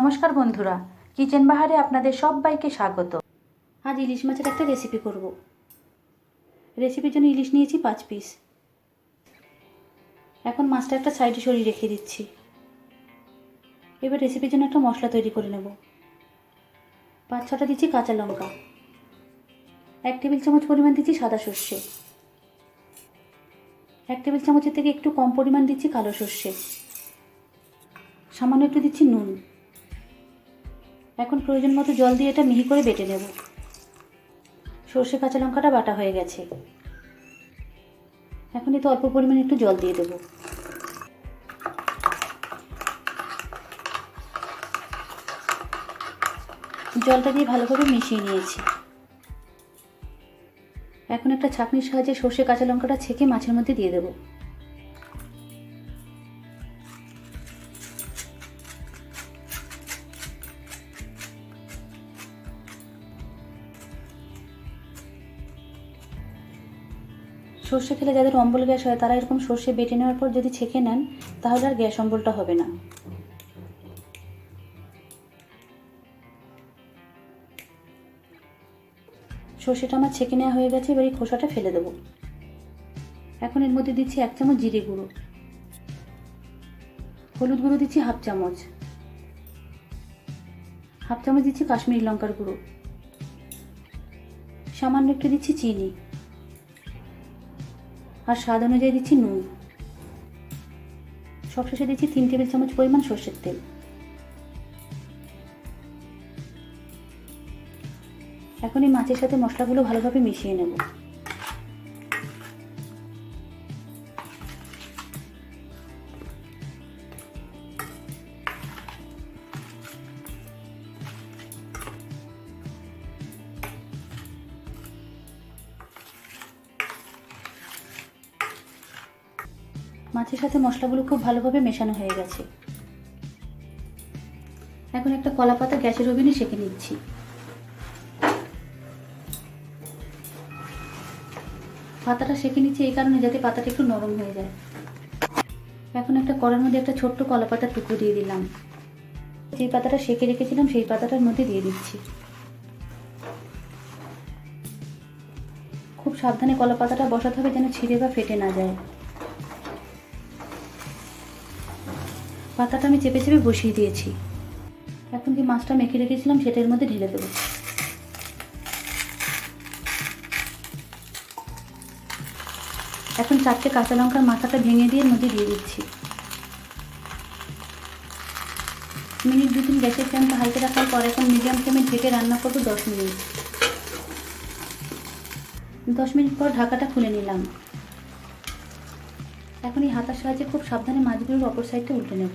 নমস্কার বন্ধুরা, কিচেন বাহারে আপনাদের সবাইকে স্বাগত। আজ ইলিশ মাছের একটা রেসিপি করব। রেসিপির জন্য ইলিশ নিয়েছি পাঁচ পিস এখন মাছটা একটা সাইডে সরিয়ে রেখে দিচ্ছি। এবার রেসিপির জন্য একটা মশলা তৈরি করে নেব। পাঁচ ছটা দিচ্ছি কাঁচা লঙ্কা। এক টেবিল চামচ পরিমাণ দিচ্ছি সাদা সর্ষে। এক টেবিল চামচের থেকে একটু কম পরিমাণ দিচ্ছি কালো সর্ষে। সামান্য একটু দিচ্ছি নুন। এখন প্রয়োজন মতো জল দিয়ে এটা মিহি করে বেটে নেব। সর্ষে কাঁচা লঙ্কাটা বাটা হয়ে গেছে। এখন এতে অল্প পরিমাণে একটু জল দিয়ে দেবো। জলটা দিয়ে ভালোভাবে মিশিয়ে নিয়েছি। এখন একটা ছাঁকনির সাহায্যে সর্ষে কাঁচা লঙ্কাটা ছেঁকে মাছের মধ্যে দিয়ে দেবো। সর্ষে খেলে যাদের অম্বল গ্যাস হয়, তারা এরকম সর্ষে বেটে নেওয়ার পর যদি ছেঁকে নেন, তাহলে আর গ্যাস অম্বলটা হবে না। সর্ষেটা আমার ছেঁকে নেওয়া হয়ে গেছে, এবার এই খোসাটা ফেলে দেবো। এখন এর মধ্যে দিচ্ছি এক চামচ জিরে গুঁড়ো। হলুদ গুঁড়ো দিচ্ছি হাফ চামচ। হাফ চামচ দিচ্ছি কাশ্মীরি লঙ্কার গুঁড়ো। সামান্য একটু দিচ্ছি চিনি। আর স্বাদ অনুযায়ী দিচ্ছি নুন। সবশেষে দিচ্ছি তিন টেবিল চামচ পরিমাণ সর্ষের তেল। এখন এই মাছের সাথে মশলাগুলো ভালোভাবে মিশিয়ে নেব। মাছের সাথে মশলাগুলো খুব ভালোভাবে মেশানো হয়ে গেছে। এখন একটা কলা পাতা গ্যাসের ওভেনে সেঁকে নিচ্ছি। পাতাটা সেঁকে নিচ্ছি এই কারণে যাতে পাতাটা একটু নরম হয়ে যায়। এখন একটা কড়ার মধ্যে একটা ছোট্ট কলা পাতার টুকরো দিয়ে দিলাম। যে পাতাটা সেঁকে রেখেছিলাম সেই পাতাটার মধ্যে দিয়ে দিচ্ছি। খুব সাবধানে কলা পাতাটা বসাতে হবে যেন ছিঁড়ে বা ফেটে না যায়। পাতাটা আমি চেপে চেপে বসিয়ে দিয়েছি। এখন যে মাছটা মেখে রেখেছিলাম, সেটা এর মধ্যে ঢেলে দেবো। এখন চারটে কাঁচা লঙ্কার মাথাটা ভেঙে দিয়ে মধ্যে দিয়ে দিচ্ছি। মিনিট দু তিন গ্যাসের ফ্লেমটা হালকা রাখার পর এখন মিডিয়াম ফ্লেমে ঢেকে রান্না করব দশ মিনিট। দশ মিনিট পর ঢাকাটা খুলে নিলাম। এখন এই হাতার সাহায্যে খুব সাবধানে মাছগুলোর অপর সাইডটা উল্টে নেব।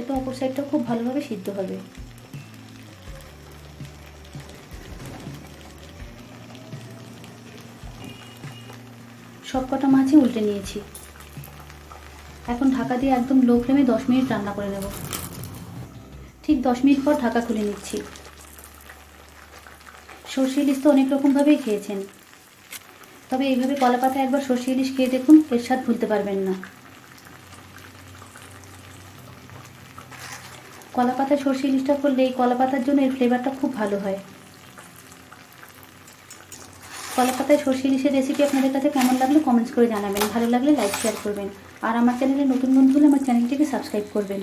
এতে অপর সাইডটাও খুব ভালোভাবে সিদ্ধ হবে। সব কটা মাছই উল্টে নিয়েছি। এখন ঢাকা দিয়ে একদম লো ফ্লেমে দশ মিনিট রান্না করে নেব। ঠিক দশ মিনিট পর ঢাকা খুলে নিচ্ছি। সর্ষে ইলিশ তো অনেক রকমভাবেই খেয়েছেন। তবে এইভাবে কলা পাতা একবার সর্ষে ইলিশ খেয়ে দেখুন এর স্বাদ ভুলতে পারবেন না। কলা পাতায় সর্ষে ইলিশটা করলে এই কলা পাতার জন্য এর ফ্লেভারটা খুব ভালো হয়। কলা পাতায় সর্ষে ইলিশের রেসিপি আপনাদের কাছে কেমন লাগল কমেন্টস করে জানাবেন। ভালো লাগলে লাইক, শেয়ার করবেন। আর আমার চ্যানেলে নতুন বন্ধু হলে আমার চ্যানেলটিকে সাবস্ক্রাইব করবেন।